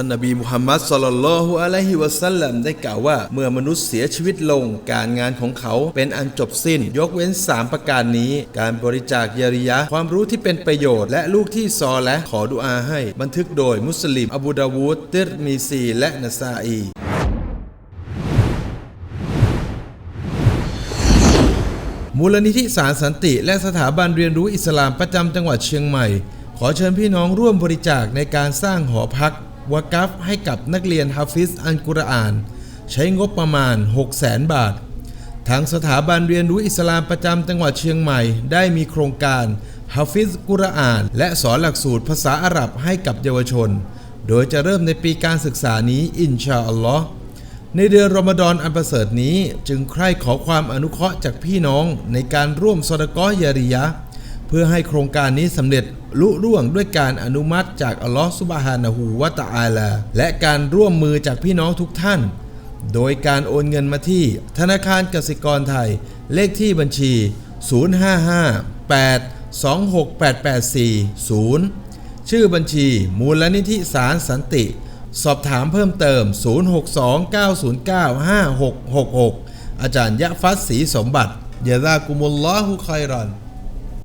ท่านนบีมุฮัมมัดสลลัลลอฮุอะลัยฮิวะสัลลัมได้กล่าวว่า เมื่อมนุษย์เสียชีวิตลง การงานของเขาเป็นอันจบสิ้น ยกเว้น 3 ประการนี้ การบริจาคยาริยะ ความรู้ที่เป็นประโยชน์ และลูกที่ซอและขอดุอาให้ บันทึกโดยมุสลิม อบูดาวูดติรมีซี และนาซาอีมูลนิธิสารสันติ และสถาบันเรียนรู้อิสลามประจำจังหวัดเชียงใหม่ ขอเชิญพี่น้องร่วมบริจาคในการสร้างหอพัก วากัฟให้กับนักเรียนฮาฟิซอัลกุรอาน ใช้งบประมาณ 6 0 0แสนบาท ทางสถาบันเรียนรู้อิสลามประจำจังหวัดเชียงใหม่ ได้มีโครงการฮาฟิซกุรอาน และสอนหลักสูตรภาษาอาหรับให้กับเยาวชน โดยจะเริ่มในปีการศึกษานี้อินชาอัลลอฮ์ในเดือนรอมฎอนอันประเสริฐนี้จึงใคร่ขอความอนุเคราะห์จากพี่น้องในการร่วมสดกอยาริยะ เพื่อให้โครงการนี้สำเร็จลุล่วงด้วยการอนุมัติจากอัลลอฮฺซุบฮานะฮูวะตะอาลา และการร่วมมือจากพี่น้องทุกท่าน โดยการโอนเงินมาที่ ธนาคารกสิกรไทย เลขที่บัญชี 055-8268840 ชื่อบัญชีมูลนิธิสารสันติ สอบถามเพิ่มเติม 062-909-5666 อาจารย์ยะฟัดศรีสมบัติยะซากุมุลลอฮุคอยรอน